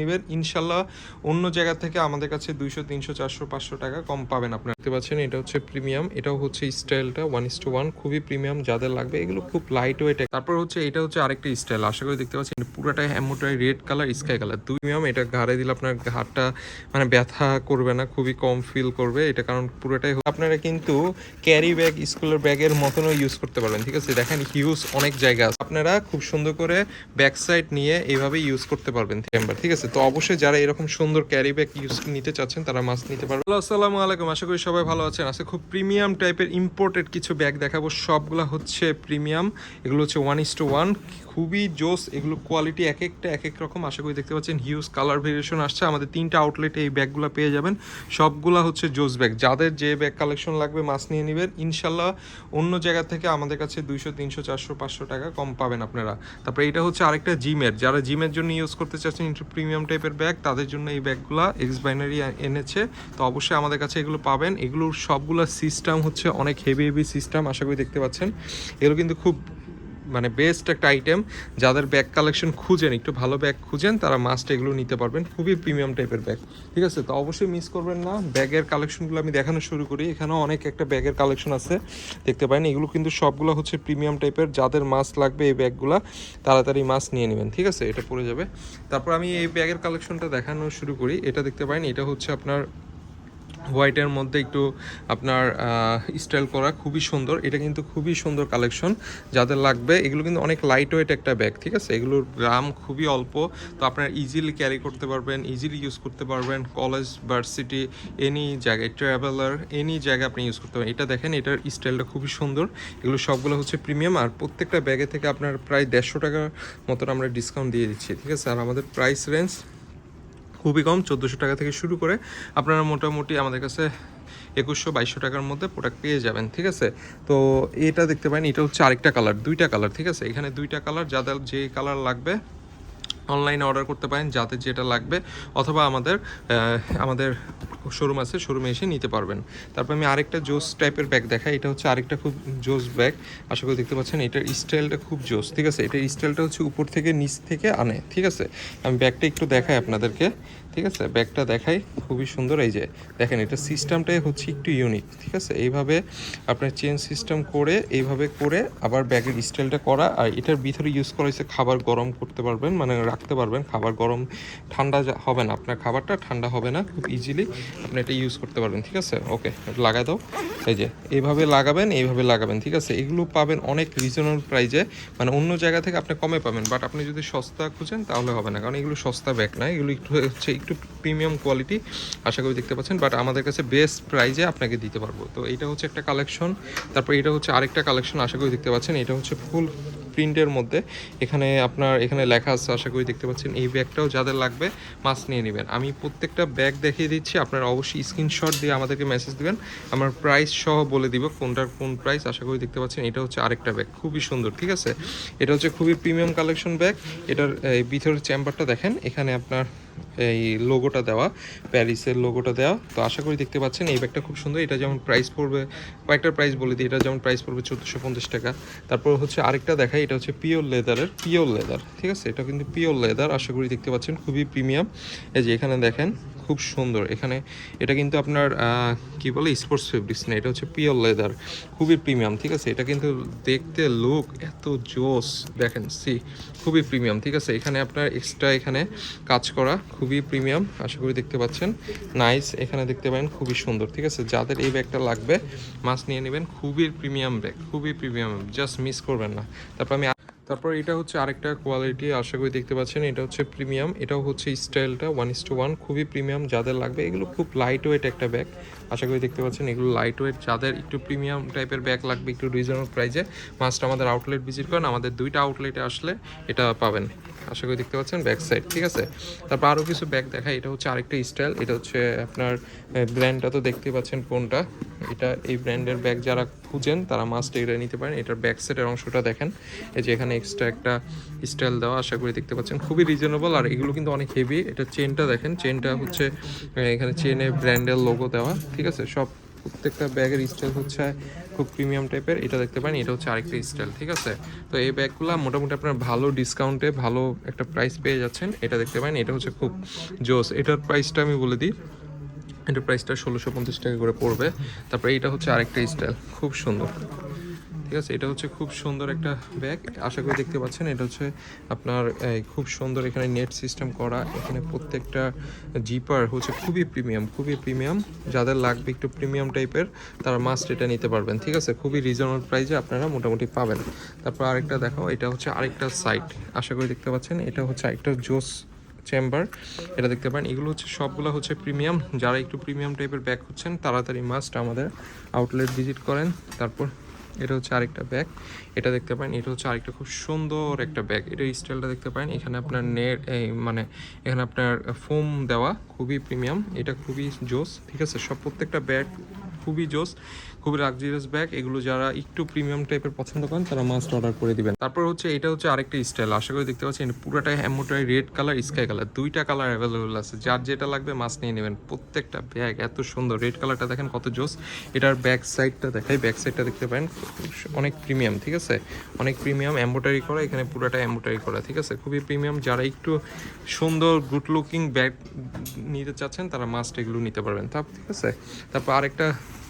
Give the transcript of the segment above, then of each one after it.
নিবেন। ইনশাল্লাহ অন্য জায়গা থেকে আমাদের কাছে দুইশো, তিনশো, চারশো, পাঁচশো টাকা কম পাবেন আপনারা। দেখতে পাচ্ছেন, এটা হচ্ছে প্রিমিয়াম। এটাও হচ্ছে স্টাইলটা ওয়ান ইস টু ওয়ান খুবই প্রিমিয়াম, যাদের লাগবে। এগুলো খুব লাইট ওয়েট তারপর হচ্ছে এটা হচ্ছে আরেকটা স্টাইল, আশা করি দেখতে পাচ্ছেন পুরোটাই হ্যামোটাই রেড কালার স্কাই কালার দুই প্রিমিয়াম এটা ঘাড়ে দিলে আপনার ঘাটটা মানে ব্যথা করবে না, খুবই কম ফিল করবে। এটা কারণ পুরোটাই আপনারা কিন্তু ক্যারি ব্যাগ স্কুলের ব্যাগের মতনও ইউজ করতে পারবেন, ঠিক আছে? দেখেন হিউজ অনেক জায়গা আছে। আপনারা খুব সুন্দর করে ব্যাক সাইড নিয়ে এইভাবে ইউজ করতে পারবেন ঠিক আছে? তো অবশ্যই যারা এরকম সুন্দর ক্যারি ব্যাগ ইউজ নিতে চাচ্ছেন, তারা মাস্ক নিতে পারবেন। আসসালামু আলাইকুম, আশা করি সবাই ভালো আছেন? আজকে খুব প্রিমিয়াম টাইপের ইম্পোর্টেড কিছু ব্যাগ দেখাবো। সবগুলো হচ্ছে প্রিমিয়াম এগুলো হচ্ছে ওয়ান ইস টু ওয়ান খুবই জোস। এগুলো কোয়ালিটি এক একটা, এক এক রকম। আশা করি দেখতে পাচ্ছেন হিউজ কালার ভেরিয়েশন আসছে। আমাদের তিনটা আউটলেটে এই ব্যাগগুলো পেয়ে যাবেন। সবগুলা হচ্ছে জোস ব্যাগ যাদের যে ব্যাগ কালেকশন লাগবে, মাছ নিয়ে নেবেন। ইনশাল্লাহ অন্য জায়গা থেকে আমাদের কাছে দুইশো, তিনশো, চারশো, পাঁচশো টাকা কম পাবেন আপনারা। তারপরে এটা হচ্ছে আরেকটা জিমের। যারা জিমের জন্য ইউজ করতে চাচ্ছেন একটু প্রিমিয়াম টাইপের ব্যাগ তাদের জন্য এই ব্যাগগুলো এক্স বাইনারি এনেছে। তো অবশ্যই আমাদের কাছে এগুলো পাবেন। এগুলোর সবগুলো সিস্টেম হচ্ছে অনেক হেভি হেভি সিস্টেম আশা করি দেখতে পাচ্ছেন। এগুলো কিন্তু খুব মানে বেস্ট একটা আইটেম যাদের ব্যাগ কালেকশন খুঁজেন, একটু ভালো ব্যাগ খুঁজেন, তারা মাস্ট এগুলো নিতে পারবেন। খুবই প্রিমিয়াম টাইপের ব্যাগ ঠিক আছে? তো অবশ্যই মিস করবেন না। ব্যাগের কালেকশনগুলো আমি দেখানো শুরু করি। এখানেও অনেক একটা ব্যাগের কালেকশন আছে। দেখতে পারেন, এগুলো কিন্তু সবগুলো হচ্ছে প্রিমিয়াম টাইপের যাদের মাস্ক লাগবে এই ব্যাগগুলো তাড়াতাড়ি মাস্ক নিয়ে নেবেন। ঠিক আছে? এটা পড়ে যাবে। তারপর আমি এই ব্যাগের কালেকশনটা দেখানো শুরু করি। এটা দেখতে পারেন, এটা হচ্ছে আপনার হোয়াইটের মধ্যে একটু আপনার স্টাইল করা খুবই সুন্দর। এটা কিন্তু খুবই সুন্দর কালেকশন যাদের লাগবে, এগুলো কিন্তু অনেক লাইট ওয়েট একটা ব্যাগ ঠিক আছে? এগুলোর গ্রাম খুবই অল্প। তো আপনারা ইজিলি ক্যারি করতে পারবেন ইজিলি ইউজ করতে পারবেন। কলেজ ভার্সিটি এনি জায়গায় ট্রাভেলার এনি জায়গায় আপনি ইউজ করতে পারেন এটা দেখেন, এটার স্টাইলটা খুবই সুন্দর। এগুলো সবগুলো হচ্ছে প্রিমিয়াম আর প্রত্যেকটা ব্যাগে থেকে আপনার প্রায় দেড়শো টাকার মতন আমরা ডিসকাউন্ট দিয়ে দিচ্ছি, ঠিক আছে? আর আমাদের প্রাইস রেঞ্জ খুবই কম, চোদ্দোশো টাকা থেকে শুরু করে আপনারা মোটামুটি আমাদের কাছে একুশশো বাইশশো টাকার মধ্যে প্রোডাক্ট পেয়ে যাবেন, ঠিক আছে? তো এটা দেখতে পারেন, এটা হচ্ছে আরেকটা কালার দুইটা কালার ঠিক আছে? এখানে দুইটা কালার যাদের যে কালার লাগবে অনলাইনে অর্ডার করতে পারেন, যাতে যেটা লাগবে, অথবা আমাদের আমাদের শোরুম আছে শোরুমে এসে নিতে পারবেন। তারপর আমি আরেকটা জোস টাইপের ব্যাগ দেখাই, এটা হচ্ছে আরেকটা খুব জোস ব্যাগ আশা করি দেখতে পাচ্ছেন, এটার স্টাইলটা খুব জোস, ঠিক আছে? এটার স্টাইলটা হচ্ছে উপর থেকে, নিচ থেকে আনে, ঠিক আছে? আমি ব্যাগটা একটু দেখাই আপনাদেরকে। ঠিক আছে? ব্যাগটা দেখাই। খুবই সুন্দর এই যে, দেখেন এটা সিস্টেমটাই হচ্ছে একটু ইউনিক ঠিক আছে? এইভাবে আপনার চেন সিস্টেম করে, এইভাবে করে আবার ব্যাগের স্টাইলটা করা, আর এটার ভিতরে ইউজ করা হয়েছে খাবার গরম করতে পারবেন মানে রাখতে পারবেন। খাবার গরম, ঠান্ডা হবে না। আপনার খাবারটা ঠান্ডা হবে না, খুব ইজিলি আপনি এটা ইউজ করতে পারবেন, ঠিক আছে? ওকে লাগাই দাও। এই যে, এইভাবে লাগাবেন এইভাবে লাগাবেন, ঠিক আছে? এগুলো পাবেন অনেক রিজনেবল প্রাইজে মানে অন্য জায়গা থেকে আপনি কমে পাবেন বাট আপনি যদি সস্তা খুঁজেন তাহলে হবে না, কারণ এগুলো সস্তা ব্যাগ না, এগুলো একটু হচ্ছে একটু প্রিমিয়াম কোয়ালিটি আশা করি দেখতে পাচ্ছেন বাট আমাদের কাছে বেস্ট প্রাইজে আপনাকে দিতে পারব। তো এটা হচ্ছে একটা কালেকশন তারপর এটা হচ্ছে আরেকটা কালেকশন আশা করি দেখতে পাচ্ছেন, এটা হচ্ছে ফুল প্রিন্টের মধ্যে। এখানে আপনার, এখানে লেখা আছে, আশা করি দেখতে পাচ্ছেন, এই ব্যাগটাও যাদের লাগবে মাস্ক নিয়ে নেবেন। আমি প্রত্যেকটা ব্যাগ দেখিয়ে দিচ্ছি, আপনারা অবশ্যই স্ক্রিনশট দিয়ে আমাদেরকে মেসেজ দেবেন, আমার প্রাইস সহ বলে দিব কোনটার কোন প্রাইস আশা করি দেখতে পাচ্ছেন, এটা হচ্ছে আরেকটা ব্যাগ খুবই সুন্দর, ঠিক আছে? এটা হচ্ছে খুবই প্রিমিয়াম কালেকশন ব্যাগ এটার ভিতরের চেম্বারটা দেখেন, এখানে আপনার এই লোগোটা দেওয়া প্যারিসের লোগোটা দেওয়া। তো আশা করি দেখতে পাচ্ছেন, এই ব্যাগটা খুব সুন্দর। এটা যেমন প্রাইস পড়বে, কয়েকটা প্রাইস বলে দিই, এটা যেমন প্রাইস পড়বে চোদ্দোশো পঞ্চাশ টাকা। তারপর হচ্ছে আরেকটা দেখাই, এটা হচ্ছে পিওর লেদারের পিওর লেদার ঠিক আছে? এটা কিন্তু পিওর লেদার আশা করি দেখতে পাচ্ছেন, খুবই প্রিমিয়াম এই যে এখানে দেখেন খুব সুন্দর। এখানে এটা কিন্তু আপনার কি বলে স্পোর্টস ফেব্রিক্স না, এটা হচ্ছে পিওর লেদার খুবই প্রিমিয়াম ঠিক আছে? এটা কিন্তু দেখতে লুক এত জোস, দেখেন সি খুবই প্রিমিয়াম ঠিক আছে? এখানে আপনার এক্সট্রা এখানে কাজ করা খুবই প্রিমিয়াম আশা করি দেখতে পাচ্ছেন। নাইস এখানে দেখতে পারেন, খুবই সুন্দর, ঠিক আছে? যাদের এই ব্যাগটা লাগবে মাছ নিয়ে নেবেন, খুবই প্রিমিয়াম ব্যাগ খুবই প্রিমিয়াম জাস্ট মিস করবেন না। তারপর আমি তারপর এটা হচ্ছে আরেকটা কোয়ালিটি আশা করি দেখতে পাচ্ছেন, এটা হচ্ছে প্রিমিয়াম এটাও হচ্ছে স্টাইলটা ওয়ান ইস টু ওয়ান খুবই প্রিমিয়াম যাদের লাগবে, এগুলো খুব লাইট ওয়েট একটা ব্যাগ আশা করি দেখতে পাচ্ছেন, এগুলো লাইট ওয়েট যাদের একটু প্রিমিয়াম টাইপের ব্যাগ লাগবে, একটু রিজনেবল প্রাইসে মাস্ট আমাদের আউটলেট ভিজিট করেন, আমাদের দুইটা আউটলেটে আসলে এটা পাবেন। আশা করি দেখতে পাচ্ছেন ব্যাক সাইড ঠিক আছে? তারপর আরও কিছু ব্যাগ দেখা এটা হচ্ছে আরেকটা স্টাইল এটা হচ্ছে আপনার ব্র্যান্ডটা তো দেখতে পাচ্ছেন কোনটা? এটা এই ব্র্যান্ডের ব্যাগ যারা খুঁজেন, তারা মাস্ট এটা নিতে পারেন, এটার ব্যাক সাইডের অংশটা দেখেন। এই যে এখানে এক্সট্রা একটা স্টাইল দেওয়া, আশা করি দেখতে পাচ্ছেন, খুবই রিজনেবল আর এগুলো কিন্তু অনেক হেভি এটা চেনটা দেখেন চেনটা হচ্ছে এখানে চেনে ব্র্যান্ডের লোগো দেওয়া। ঠিক আছে, সব প্রত্যেকটা ব্যাগের স্টাইল হচ্ছে খুব প্রিমিয়াম টাইপের এটা দেখতে পারেন, এটা হচ্ছে আরেকটা স্টাইল ঠিক আছে? তো এই ব্যাগগুলো মোটামুটি আপনার ভালো ডিসকাউন্টে ভালো একটা প্রাইস পেয়ে যাচ্ছেন। এটা দেখতে পারেন, এটা হচ্ছে খুব জোস। এটার প্রাইসটা আমি বলে দিই, এটার প্রাইসটা ষোলোশো পঞ্চাশ টাকা করে পড়বে। তারপরে এটা হচ্ছে আরেকটা স্টাইল খুব সুন্দর। ঠিক আছে, এটা হচ্ছে খুব সুন্দর একটা ব্যাগ আশা করি দেখতে পাচ্ছেন, এটা হচ্ছে আপনার খুব সুন্দর এখানে নেট সিস্টেম করা। এখানে প্রত্যেকটা জিপার হচ্ছে খুবই প্রিমিয়াম খুবই প্রিমিয়াম যাদের লাগবে একটু প্রিমিয়াম টাইপের তারা মাস্ট এটা নিতে পারবেন, ঠিক আছে? খুবই রিজনেবল প্রাইসে আপনারা মোটামুটি পাবেন। তারপর আরেকটা দেখাও, এটা হচ্ছে আরেকটা সাইট আশা করি দেখতে পাচ্ছেন, এটা হচ্ছে আরেকটা জোস চেম্বার এটা দেখতে পারেন, এগুলো হচ্ছে সবগুলো হচ্ছে প্রিমিয়াম যারা একটু প্রিমিয়াম টাইপের ব্যাগ হচ্ছেন তাড়াতাড়ি মাস্ট আমাদের আউটলেট ভিজিট করেন। তারপর এটা হচ্ছে আরেকটা ব্যাগ এটা দেখতে পারেন, এটা হচ্ছে আরেকটা খুব সুন্দর একটা ব্যাগ এটার স্টাইলটা দেখতে পারেন, এখানে আপনার নেট, এই মানে এখানে আপনার ফোম দেওয়া খুবই প্রিমিয়াম এটা খুবই জোস, ঠিক আছে? সব প্রত্যেকটা ব্যাগ খুবই জোস, খুবই লাক্সারিয়াস ব্যাগ এগুলো যারা একটু প্রিমিয়াম টাইপের পছন্দ করেন, তারা মাস্ট অর্ডার করে দিবেন। তারপর হচ্ছে, এটা হচ্ছে আরেকটা স্টাইল আশা করি দেখতে পাচ্ছেন, পুরোটাই এমনটাই রেড কালার স্কাই কালার দুইটা কালার অ্যাভেলেবল আছে। যার যেটা লাগবে মাস্ট নিয়ে নেবেন। প্রত্যেকটা ব্যাগ এত সুন্দর রেড কালারটা দেখেন কত জোস। এটার ব্যাক সাইডটা দেখাই ব্যাক সাইডটা দেখতে পারেন, অনেক প্রিমিয়াম ঠিক আছে? অনেক প্রিমিয়াম এম্বোটারি করা, এখানে পুরোটা এম্বোটারি করা, ঠিক আছে? খুবই প্রিমিয়াম যারা একটু সুন্দর গুড লুকিং ব্যাগ নিতে চাচ্ছেন, তারা মাস্ট এগুলো নিতে পারবেন। তা ঠিক আছে? তারপর আরেকটা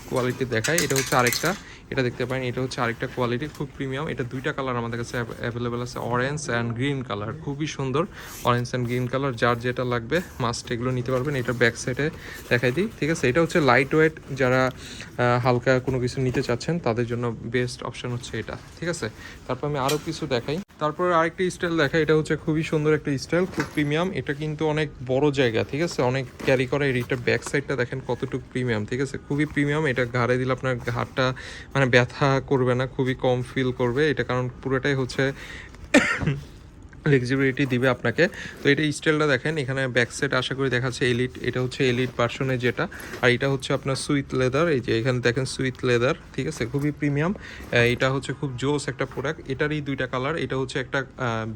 কোয়ালিটি দেখায়, এটা হচ্ছে আরেকটা। এটা দেখতে পারেন, এটা হচ্ছে আরেকটা কোয়ালিটি খুব প্রিমিয়াম এটা দুইটা কালার আমাদের কাছে অ্যাভেলেবেল আছে অরেঞ্জ অ্যান্ড গ্রিন কালার খুবই সুন্দর অরেঞ্জ অ্যান্ড গ্রিন কালার যার যেটা লাগবে মাস্ট এগুলো নিতে পারবেন। এটা ব্যাক সাইডে দেখাই দিই, ঠিক আছে? এটা হচ্ছে লাইট ওয়েট যারা হালকা কোনো কিছু নিতে চাচ্ছেন, তাদের জন্য বেস্ট অপশন হচ্ছে এটা, ঠিক আছে? তারপর আমি আরও কিছু দেখাই। তারপর আরেকটা স্টাইল দেখাই, এটা হচ্ছে খুবই সুন্দর একটা স্টাইল খুব প্রিমিয়াম এটা কিন্তু অনেক বড় জায়গা, ঠিক আছে? অনেক ক্যারি করা এটা ব্যাক সাইডটা দেখেন কতটুকু প্রিমিয়াম ঠিক আছে? খুবই প্রিমিয়াম এটা ঘাড়ে দিলে আপনার ঘাড়টা মানে ব্যথা করবে না, খুবই কম ফিল করবে। এটা কারণ পুরোটাই হচ্ছে ফ্লেক্সিবিলিটি দিবে আপনাকে। তো এটা স্টাইলটা দেখেন, এখানে ব্যাক সাইড আশা করি দেখাচ্ছে এলিট এটা হচ্ছে এলিট ভার্সনে যেটা। আর এটা হচ্ছে আপনার সুইট লেদার এই যে এখানে দেখেন সুইট লেদার ঠিক আছে? খুবই প্রিমিয়াম এটা হচ্ছে খুব জোস একটা প্রোডাক্ট এটারই দুইটা কালার এটা হচ্ছে একটা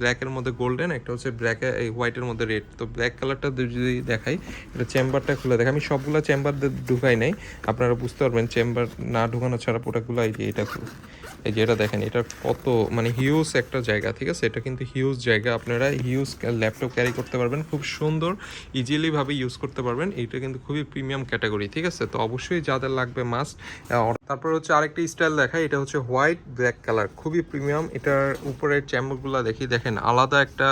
ব্ল্যাকের মধ্যে গোল্ডেন একটা হচ্ছে ব্ল্যাকে হোয়াইটের মধ্যে রেড তো ব্ল্যাক কালারটা যদি দেখাই, এটা চেম্বারটা খুলে দেখাই। আমি সবগুলো চেম্বার ঢুকাই নাই। আপনারা বুঝতে পারবেন চেম্বার না ঢুকানো ছাড়া প্রোডাক্টগুলো এই যে এটা, এই যে এটা দেখেন এটা কত মানে হিউজ একটা জায়গা, ঠিক আছে? এটা কিন্তু হিউজ জায়গা। আপনারা ইউজ ল্যাপটপ ক্যারি করতে পারবেন। খুব সুন্দর ইজিলি ভাবে ইউজ করতে পারবেন। এটা কিন্তু খুবই প্রিমিয়াম ক্যাটাগরি ঠিক আছে? তো অবশ্যই যাদের লাগবে মাস্ট তারপর হচ্ছে আরেকটা স্টাইল দেখা এটা হচ্ছে হোয়াইট ব্ল্যাক কালার খুবই প্রিমিয়াম এটার উপরের চ্যাম্বারগুলো দেখি, দেখেন, আলাদা একটা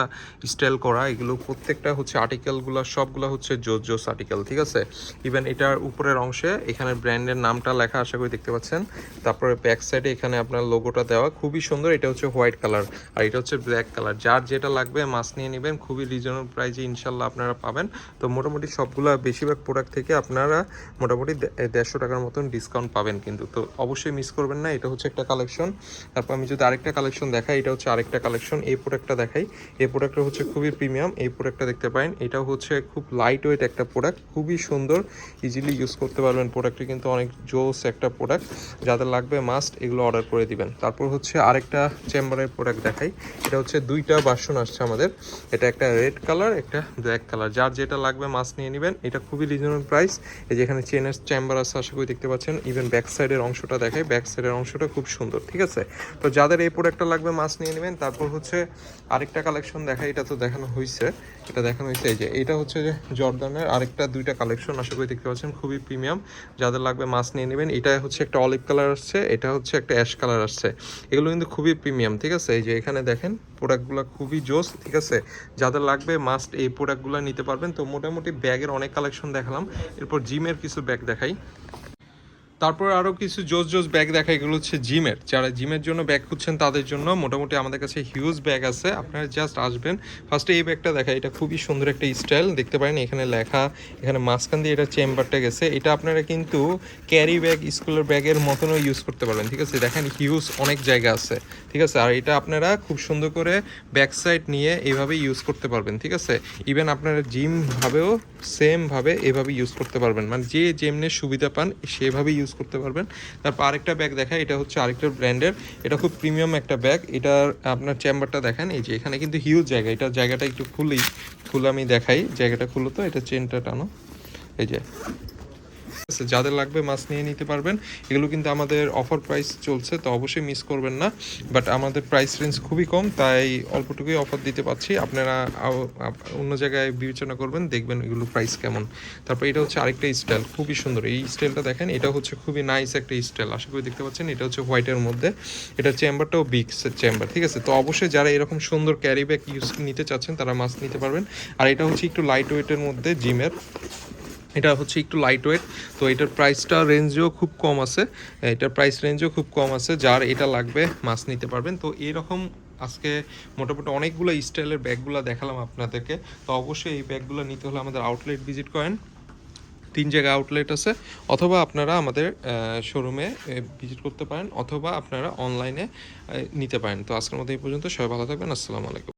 স্টাইল করা, এগুলো প্রত্যেকটা হচ্ছে আর্টিকেলগুলো সবগুলো হচ্ছে জোস জোস আর্টিকেল ঠিক আছে? ইভেন এটার উপরের অংশে এখানে ব্র্যান্ডের নামটা লেখা আশা করি দেখতে পাচ্ছেন। তারপরে ব্যাক সাইডে এখানে আপনার লোগোটা দেওয়া, খুবই সুন্দর, এটা হচ্ছে হোয়াইট কালার আর এটা হচ্ছে ব্ল্যাক কালার যার যেটা লাগবে মাছ নিয়ে নেবেন, খুবই রিজনেবল প্রাইসে ইনশাল্লাহ আপনারা পাবেন। তো মোটামুটি সবগুলো বেশিরভাগ প্রোডাক্ট থেকে আপনারা মোটামুটি দেড়শো টাকার মতন ডিসকাউন্ট পাবেন কিন্তু। তো অবশ্যই মিস করবেন না, এটা হচ্ছে একটা কালেকশন তারপর আমি যদি আরেকটা কালেকশন দেখাই, এটা হচ্ছে আরেকটা কালেকশন এই প্রোডাক্টটা দেখাই। এই প্রোডাক্টটা হচ্ছে খুবই প্রিমিয়াম এই প্রোডাক্টটা দেখতে পারেন। এটাও হচ্ছে খুব লাইট ওয়েট একটা প্রোডাক্ট খুবই সুন্দর ইজিলি ইউজ করতে পারবেন। প্রোডাক্টটি কিন্তু অনেক জোস একটা প্রোডাক্ট যাদের লাগবে মাস্ট এগুলো অর্ডার করে দিবেন। তারপর হচ্ছে আরেকটা চেম্বারের প্রোডাক্ট দেখাই। এটা হচ্ছে দুইটা বাসন আসছে আমাদের। এটা একটা রেড কালার একটা ব্ল্যাক কালার যার যেটা লাগবে মাস্ট নিয়ে নেবেন। এটা খুবই রিজনেবল প্রাইস এই যেখানে চেনের চেম্বার আছে, আশা করি দেখতে পাচ্ছেন। ইভেন ব্যাক সাইডের অংশটা দেখাই ব্যাক সাইডের অংশটা খুব সুন্দর, ঠিক আছে? তো যাদের এই প্রোডাক্টটা লাগবে মাছ নিয়ে নেবেন। তারপর হচ্ছে আরেকটা কালেকশন দেখা এটা তো দেখানো হয়েছে এটা দেখানো হয়েছে এই যে, এটা হচ্ছে যে জর্দানের আরেকটা দুইটা কালেকশন আশা করি দেখতে পাচ্ছেন, খুবই প্রিমিয়াম যাদের লাগবে মাছ নিয়ে নেবেন। এটা হচ্ছে একটা অলিভ কালার আসছে, এটা হচ্ছে একটা অ্যাশ কালার আসছে। এগুলো কিন্তু খুবই প্রিমিয়াম ঠিক আছে? এই যে, এখানে দেখেন প্রোডাক্টগুলো খুবই জোস, ঠিক আছে? যাদের লাগবে মাস্ট এই প্রোডাক্টগুলো নিতে পারবেন। তো মোটামুটি ব্যাগের অনেক কালেকশন দেখালাম। এরপর জিমের কিছু ব্যাগ দেখাই। তারপর আরও কিছু জোস জোস ব্যাগ দেখা এগুলো হচ্ছে জিমের। যারা জিমের জন্য ব্যাগ খুঁজছেন তাদের জন্য মোটামুটি আমাদের কাছে হিউজ ব্যাগ আছে। আপনারা জাস্ট আসবেন। ফার্স্টে এই ব্যাগটা দেখা, এটা খুবই সুন্দর একটা স্টাইল দেখতে পারেন এখানে লেখা, এখানে মাঝখান দিয়ে এটা চেম্বারটা গেছে। এটা আপনারা কিন্তু ক্যারি ব্যাগ স্কুলের ব্যাগের মতনও ইউজ করতে পারবেন, ঠিক আছে? দেখেন হিউজ অনেক জায়গা আছে, ঠিক আছে? আর এটা আপনারা খুব সুন্দর করে ব্যাক সাইড নিয়ে এইভাবে ইউজ করতে পারবেন, ঠিক আছে? ইভেন আপনারা জিম ভাবেও সেম ভাবে এভাবে ইউজ করতে পারবেন। মানে যে যেমনি সুবিধা পান, সেভাবে ইউজ করতে পারবেন। তারপর আরেকটা ব্যাগ দেখা এটা হচ্ছে আরেকটা ব্র্যান্ডের এটা খুব প্রিমিয়াম একটা ব্যাগ এটার আপনার চেম্বারটা দেখেন, এই যে এখানে কিন্তু হিউজ জায়গা। এটা জায়গাটা একটু খুলেই, খুলে আমি দেখাই। জায়গাটা খুলো তো, এটা চেনটা টানো। এই যে আছে, যাদের লাগবে মাছ নিয়ে নিতে পারবেন। এগুলো কিন্তু আমাদের অফার প্রাইস চলছে, তো অবশ্যই মিস করবেন না। বাট আমাদের প্রাইস রেঞ্জ খুবই কম, তাই অল্পটুকুই অফার দিতে পারছি। আপনারা অন্য জায়গায় বিবেচনা করবেন, দেখবেন এগুলো প্রাইস কেমন। তারপর এটা হচ্ছে আরেকটা স্টাইল খুবই সুন্দর। এই স্টাইলটা দেখেন, এটা হচ্ছে খুবই নাইস একটা স্টাইল আশা করি দেখতে পাচ্ছেন, এটা হচ্ছে হোয়াইটের মধ্যে। এটা চেম্বারটাও বিগ চেম্বার ঠিক আছে? তো অবশ্যই যারা এরকম সুন্দর ক্যারি ব্যাগ ইউজ নিতে চাচ্ছেন, তারা মাছ নিতে পারবেন। আর এটা হচ্ছে একটু লাইট ওয়েটের মধ্যে জিমের এটা হচ্ছে একটু লাইট ওয়েট তো এটার প্রাইসটা রেঞ্জও খুব কম আছে। এটার প্রাইস রেঞ্জও খুব কম আছে, যার এটা লাগবে মাছ নিতে পারবেন। তো এরকম আজকে মোটামুটি অনেকগুলো স্টাইলের ব্যাগগুলো দেখালাম আপনাদেরকে। তো অবশ্যই এই ব্যাগগুলো নিতে হলে আমাদের আউটলেট ভিজিট করেন। তিন জায়গায় আউটলেট আছে, অথবা আপনারা আমাদের শোরুমে ভিজিট করতে পারেন, অথবা আপনারা অনলাইনে নিতে পারেন। তো আজকের মতো এই পর্যন্ত, সবাই ভালো থাকবেন, আসসালামু আলাইকুম।